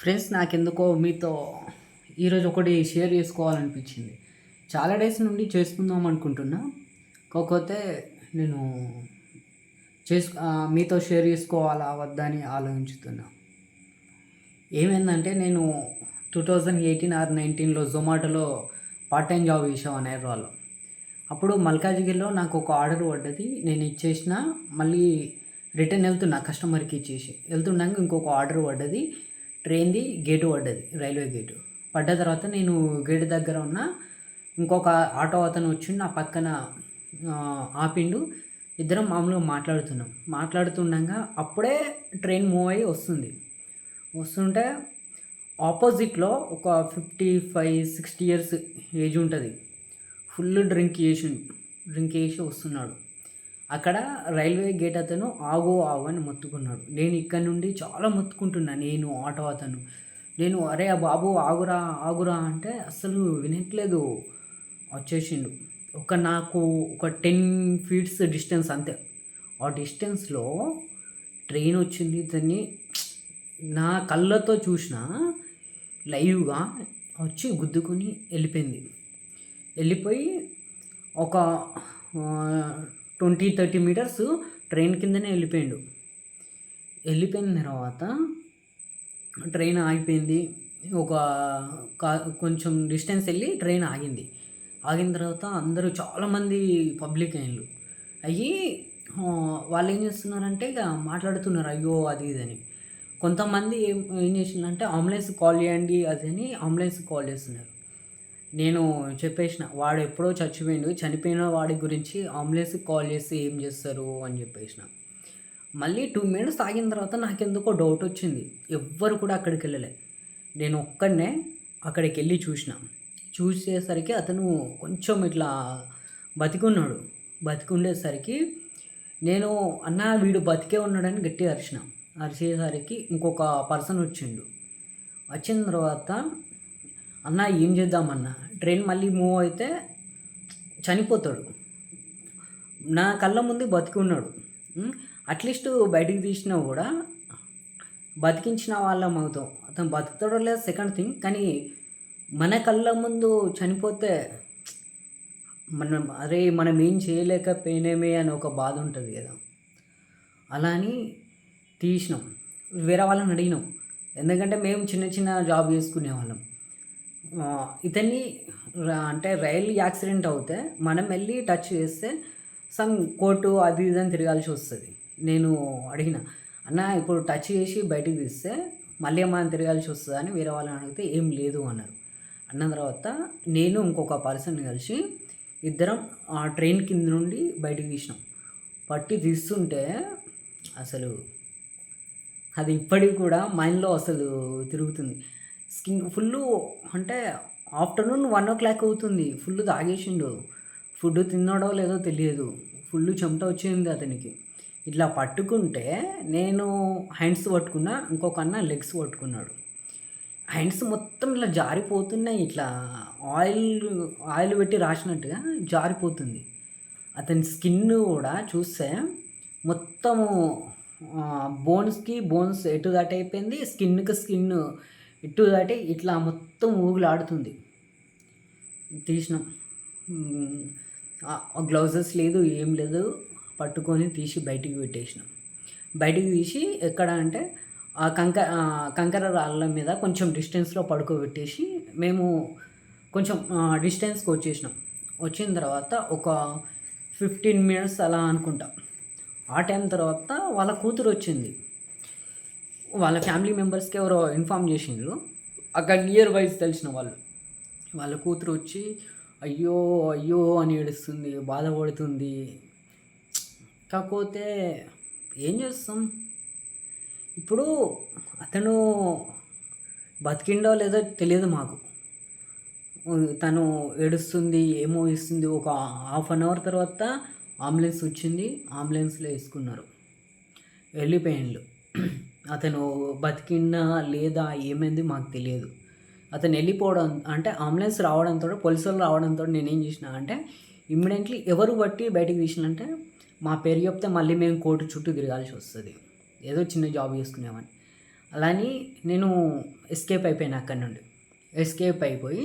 Friends నాకెందుకో మీతో ఈరోజు ఒకటి షేర్ చేసుకోవాలనిపించింది. చాలా డేస్ నుండి చేసుకుందాం అనుకుంటున్నా. కాకపోతే నేను చేసు మీతో షేర్ చేసుకోవాలా వద్దా అని ఆలోచిస్తున్నా ఏమైందంటే నేను టూ థౌజండ్ ఎయిటీన్ ఆర్ నైన్టీన్లో జొమాటోలో పార్ట్ టైం జాబ్ చేసాం వాళ్ళు. అప్పుడు మల్కాజ్గిరిలో నాకు ఒక ఆర్డర్ పడ్డది. నేను ఇచ్చేసిన మళ్ళీ రిటర్న్ వెళ్తున్నా కస్టమర్కి ఇచ్చేసి. వెళ్తుండగా ఇంకొక ఆర్డర్ పడ్డది. ట్రైన్ది గేటు పడ్డది రైల్వే గేటు. పడ్డ తర్వాత నేను గేటు దగ్గర ఉన్న ఇంకొక ఆటో అతను వచ్చి నా పక్కన ఆపిండు. ఇద్దరం మామూలుగా మాట్లాడుతున్నాం. మాట్లాడుతుండగా అప్పుడే ట్రైన్ మూవ్ అయ్యి వస్తుంది. వస్తుంటే ఆపోజిట్లో ఒక fifty five sixty years age ఉంటుంది. ఫుల్ డ్రింక్ చేసి డ్రింక్ చేసి వస్తున్నాడు. అక్కడ రైల్వే గేట్ అతను ఆగు ఆగు అని మొత్తుకున్నాడు. నేను ఇక్కడ నుండి చాలా మొత్తుకుంటున్నా. నేను ఆటో అతను. నేను అరే ఆ బాబు ఆగురా ఆగురా అంటే అస్సలు వినట్లేదు. వచ్చేసిండు. ఒక నాకు ఒక టెన్ ఫీట్స్ డిస్టెన్స్ అంతే. ఆ డిస్టెన్స్లో ట్రైన్ వచ్చింది దాన్ని నా కళ్ళతో చూసిన లైవ్గా వచ్చి గుద్దుకొని వెళ్ళిపోయింది. వెళ్ళిపోయి ఒక ట్వంటీ థర్టీ మీటర్స్ ట్రైన్ కిందనే వెళ్ళిపోయాడు. వెళ్ళిపోయిన తర్వాత ట్రైన్ ఆగిపోయింది. ఒక కొంచెం డిస్టెన్స్ వెళ్ళి ట్రైన్ ఆగింది. ఆగిన తర్వాత అందరూ చాలామంది పబ్లిక్ అయ్యారు అయ్యి వాళ్ళు ఏం చేస్తున్నారంటే ఇక మాట్లాడుతున్నారు అయ్యో అది ఇది అని. కొంతమంది ఏం ఏం చేసిందంటే అంబులెన్స్ కాల్ చేయండి అది అని అంబులెన్స్ కాల్ చేస్తున్నారు. నేను చెప్పేసిన వాడు ఎప్పుడో చచ్చిపోయిండు చనిపోయిన వాడి గురించి అంబులెన్స్కి కాల్ చేసి ఏం చేస్తారు? అని చెప్పేసిన. మళ్ళీ టూ మినిట్స్ ఆగిన తర్వాత నాకెందుకో డౌట్ వచ్చింది. ఎవ్వరు కూడా అక్కడికి వెళ్ళలే. నేను ఒక్కడనే అక్కడికి వెళ్ళి చూసిన. చూసేసరికి అతను కొంచెం ఇట్లా బతికున్నాడు. బతికుండేసరికి నేను అన్న వీడు బతికే ఉన్నాడని గట్టిగా అరిచిన. అరిచేసరికి ఇంకొక పర్సన్ వచ్చిండు. వచ్చిన తర్వాత అన్న ఏం చేద్దామన్న? ట్రైన్ మళ్ళీ మూవ్ అయితే చనిపోతాడు. నా కళ్ళ ముందు బతికి ఉన్నాడు అట్లీస్ట్ బయటికి తీసినా కూడా బతికించిన వాళ్ళం అవుతాం. అతను బతుకుతాడో లేదా సెకండ్ థింగ్ కానీ మన కళ్ళ ముందు చనిపోతే మనం అరే మనం ఏం చేయలేకపోయినామే అని ఒక బాధ ఉంటుంది కదా. అలా అని తీసినాం. వేరే వాళ్ళని అడిగినాం. ఎందుకంటే మేము చిన్న చిన్న జాబ్ చేసుకునే వాళ్ళం. ఇతన్ని అంటే రైలు యాక్సిడెంట్ అవుతే మనం వెళ్ళి టచ్ చేస్తే సమ్ కోర్టు అది ఇది అని తిరగాల్సి వస్తుంది. నేను అడిగిన అన్న ఇప్పుడు టచ్ చేసి బయటికి తీస్తే మళ్ళీ మనం తిరగాల్సి వస్తుంది? అని వేరే వాళ్ళని అడిగితే ఏం లేదు అన్నారు. అన్న తర్వాత నేను ఇంకొక పర్సన్ కలిసి ఇద్దరం ఆ ట్రైన్ కింద నుండి బయటికి తీసినాం. పట్టి తీస్తుంటే అసలు అది ఇప్పటికి కూడా మైండ్లో అసలు తిరుగుతుంది. స్కిన్ ఫుల్ అంటే ఆఫ్టర్నూన్ వన్ ఓ క్లాక్ అవుతుంది. ఫుల్ తాగేసిండు. ఫుడ్ తిన్నాడో లేదో తెలియదు. ఫుల్ చెమట వచ్చింది అతనికి. ఇట్లా పట్టుకుంటే నేను హ్యాండ్స్ పట్టుకున్నా ఇంకొక అన్న లెగ్స్ పట్టుకున్నాడు. హ్యాండ్స్ మొత్తం ఇట్లా జారిపోతున్నాయి. ఇట్లా ఆయిల్ ఆయిల్ పెట్టి రాసినట్టుగా జారిపోతుంది. అతని స్కిన్ కూడా చూస్తే మొత్తము బోన్స్కి బోన్స్ ఎటు దాటైపోయింది? అయిపోయింది స్కిన్కి స్కిన్ ఇటు దాటి ఇట్లా మొత్తం ఊగులాడుతుంది. తీసినాం. గ్లౌజెస్ లేదు ఏం లేదు. పట్టుకొని తీసి బయటికి పెట్టేసినాం. బయటికి తీసి ఎక్కడ అంటే ఆ కంక కంకర రాళ్ళ మీద కొంచెం డిస్టెన్స్లో పడుకోబెట్టేసి మేము కొంచెం డిస్టెన్స్కి వచ్చేసినాం. వచ్చిన తర్వాత ఒక ఫిఫ్టీన్ మినిట్స్ అలా అనుకుంటా. ఆ టైం తర్వాత వాళ్ళ కూతురు వచ్చింది. వాళ్ళ ఫ్యామిలీ మెంబర్స్కి ఎవరో ఇన్ఫామ్ చేసిండ్రు. అక్కడ నియర్ వైజ్ తెలిసిన వాళ్ళు. వాళ్ళ కూతురు వచ్చి అయ్యో అయ్యో అని ఏడుస్తుంది బాధపడుతుంది. కాకపోతే ఏం చేస్తాం? ఇప్పుడు అతను బతికిండో లేదో తెలియదు మాకు. తను ఏడుస్తుంది ఏమో ఇస్తుంది. ఒక హాఫ్ అన్ అవర్ తర్వాత అంబులెన్స్ వచ్చింది. అంబులెన్స్లో వేసుకున్నారు. వెళ్ళిపోయిండు. అతను బతికిందా లేదా ఏమైంది మాకు తెలియదు. అతను వెళ్ళిపోవడం అంటే అంబులెన్స్ రావడంతో పోలీసులు రావడంతో నేనేం చేసిన అంటే ఇమ్మీడియట్లీ ఎవరు బట్టి బయటకు తీసినంటే మా పేరు చెప్తే మళ్ళీ మేము కోర్టు చుట్టూ తిరగాల్సి వస్తుంది. ఏదో చిన్న జాబ్ చేసుకునేవాడిని. అలాని నేను ఎస్కేప్ అయిపోయాను అక్కడి నుండి. ఎస్కేప్ అయిపోయి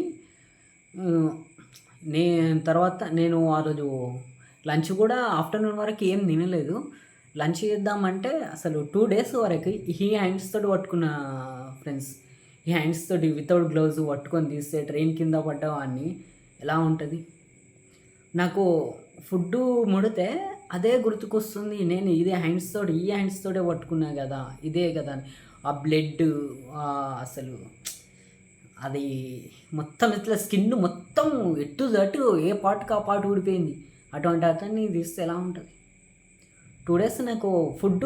నే తర్వాత నేను ఆ రోజు లంచ్ కూడా ఆఫ్టర్నూన్ వరకు ఏం తినలేదు. లంచ్ చేద్దామంటే అసలు టూ డేస్ వరకు ఈ హ్యాండ్స్ తోటి పట్టుకున్న ఫ్రెండ్స్ ఈ హ్యాండ్స్ తోటి వితౌట్ గ్లౌజ్ పట్టుకొని తీస్తే ట్రైన్ కింద పడ్డవాన్ని ఎలా ఉంటుంది? నాకు ఫుడ్ ముడితే అదే గుర్తుకొస్తుంది. నేను ఇదే హ్యాండ్స్ తోటి ఈ హ్యాండ్స్ తోటే పట్టుకున్నా కదా ఇదే కదా అని. ఆ బ్లడ్ అసలు అది మొత్తం ఇట్లా స్కిన్ మొత్తం ఎట్టు దట్టు ఏ పార్ట్కి ఆ పాటు ఊడిపోయింది. అటువంటి అతన్ని తీస్తే ఎలా ఉంటుంది? టూ డేస్ నాకు ఫుడ్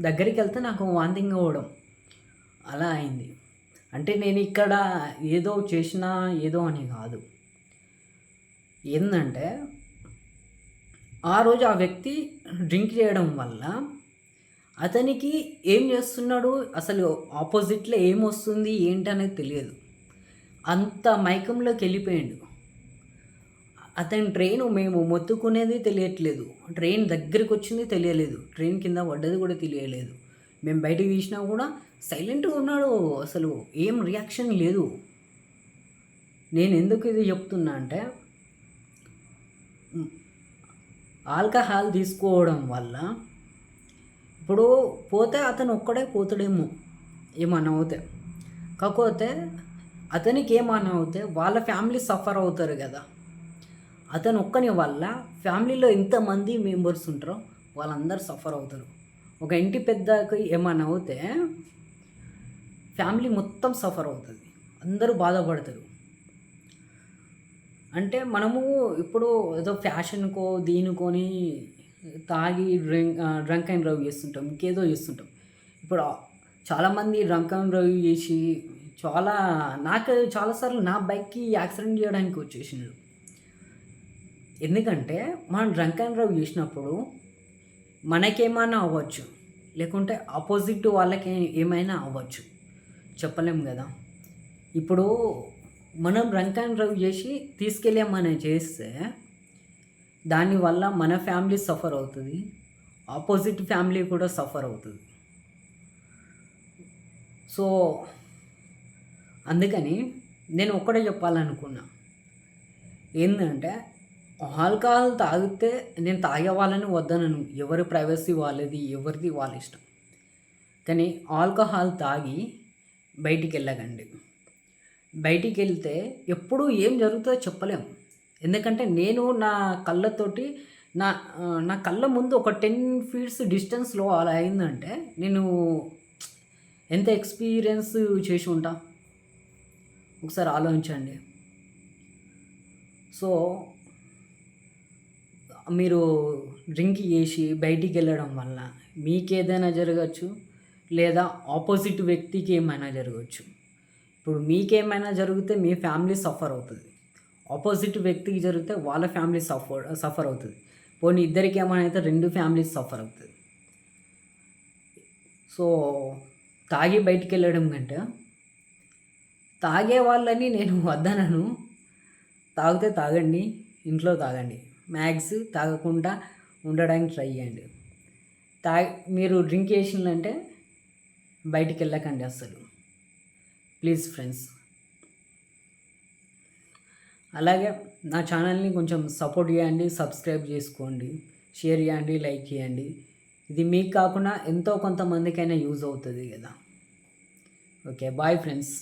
దగ్గరికి వెళ్తే నాకు వాంతింగ్ అవ్వడం. అలా అయింది. అంటే నేను ఇక్కడ ఏదో చేసినా ఏదో అని కాదు. ఏంటంటే ఆ రోజు ఆ వ్యక్తి డ్రింక్ చేయడం వల్ల అతనికి ఏం చేస్తున్నాడు? అసలు ఆపోజిట్లో ఏం వస్తుంది ఏంటి అనేది తెలియదు. అంత మైకంలోకి వెళ్ళిపోయాడు. అతని ట్రైన్ మేము మొత్తుకునేది తెలియట్లేదు. ట్రైన్ దగ్గరికి వచ్చింది తెలియలేదు. ట్రైన్ కింద పడ్డది కూడా తెలియలేదు. మేము బయటకు తీసినా కూడా సైలెంట్గా ఉన్నాడు. అసలు ఏం రియాక్షన్ లేదు. నేను ఎందుకు ఇది చెప్తున్నా అంటే ఆల్కహాల్ తీసుకోవడం వల్ల ఇప్పుడు పోతే అతను ఒక్కడే పోతాడేమో. ఏమన్నా అవుతే. కాకపోతే అతనికి ఏమన్నా అవుతే వాళ్ళ ఫ్యామిలీ సఫర్ అవుతారు కదా. అతను ఒక్కని వల్ల ఫ్యామిలీలో ఎంతమంది మెంబర్స్ ఉంటారో వాళ్ళందరూ సఫర్ అవుతారు. ఒక ఇంటి పెద్దకి ఏమన్నా అవుతే ఫ్యామిలీ మొత్తం సఫర్ అవుతుంది. అందరూ బాధపడతారు. అంటే మనము ఇప్పుడు ఏదో ఫ్యాషన్కో దీనికోని తాగి డ్రింక్ డ్రంక్ అండ్ డ్రైవ్ చేస్తుంటాం ఇంకేదో చేస్తుంటాం. ఇప్పుడు చాలామంది డ్రంక్ అండ్ డ్రైవ్ చేసి చాలా నాకు చాలాసార్లు నా బైక్కి యాక్సిడెంట్ చేయడానికి వచ్చేసినారు. ఎందుకంటే మనం డ్రంక్ అండ్ డ్రైవ్ చేసినప్పుడు మనకేమైనా అవ్వచ్చు. లేకుంటే ఆపోజిట్ వాళ్ళకి ఏమైనా అవ్వచ్చు. చెప్పలేం కదా. ఇప్పుడు మనం డ్రంక్ అండ్ డ్రైవ్ చేసి తీసుకెళ్ళామని చేస్తే దానివల్ల మన ఫ్యామిలీ సఫర్ అవుతుంది. ఆపోజిట్ ఫ్యామిలీ కూడా సఫర్ అవుతుంది. సో అందుకని నేను ఒక్కడే చెప్పాలనుకున్నా. ఏంటంటే ఆల్కహాల్ తాగితే నేను తాగే వాళ్ళని వద్దనను. ఎవరి ప్రైవసీ వాళ్ళది ఎవరిది వాళ్ళ ఇష్టం. కానీ ఆల్కహాల్ తాగి బయటికి వెళ్ళకండి. బయటికి వెళ్తే ఎప్పుడు ఏం జరుగుతుందో చెప్పలేము ఎందుకంటే నేను నా కళ్ళతోటి నా నా కళ్ళ ముందు ఒక టెన్ ఫీట్స్ డిస్టెన్స్లో అలా అయిందంటే నేను ఎంత ఎక్స్పీరియన్స్ చేసి ఉంటా? ఒకసారి ఆలోచించండి. సో మీరు డ్రింక్ చేసి బయటికి వెళ్ళడం వల్ల మీకేదైనా జరగచ్చు లేదా ఆపోజిట్ వ్యక్తికి ఏమైనా జరగచ్చు. ఇప్పుడు మీకేమైనా జరిగితే మీ ఫ్యామిలీ సఫర్ అవుతుంది. ఆపోజిట్ వ్యక్తికి జరిగితే వాళ్ళ ఫ్యామిలీ సఫర్ సఫర్ అవుతుంది. పోనీ ఇద్దరికి ఏమైనా అయితే రెండు ఫ్యామిలీస్ సఫర్ అవుతుంది. సో తాగి బయటికి వెళ్ళడం కంటే తాగే వాళ్ళని నేను వద్దనను. తాగితే తాగండి ఇంట్లో తాగండి. మ్యాక్స్ తాగకుండా ఉండడానికి ట్రై చేయండి. తా మీరు డ్రింక్ చేసిందంటే బయటికి వెళ్ళకండి అస్సలు. Please friends. అలాగే నా ఛానల్ని కొంచెం సపోర్ట్ చేయండి సబ్స్క్రైబ్ చేసుకోండి షేర్ చేయండి లైక్ చేయండి. ఇది మీకు కాకుండా ఎంతో కొంతమందికైనా యూజ్ అవుతుంది కదా. Okay bye friends.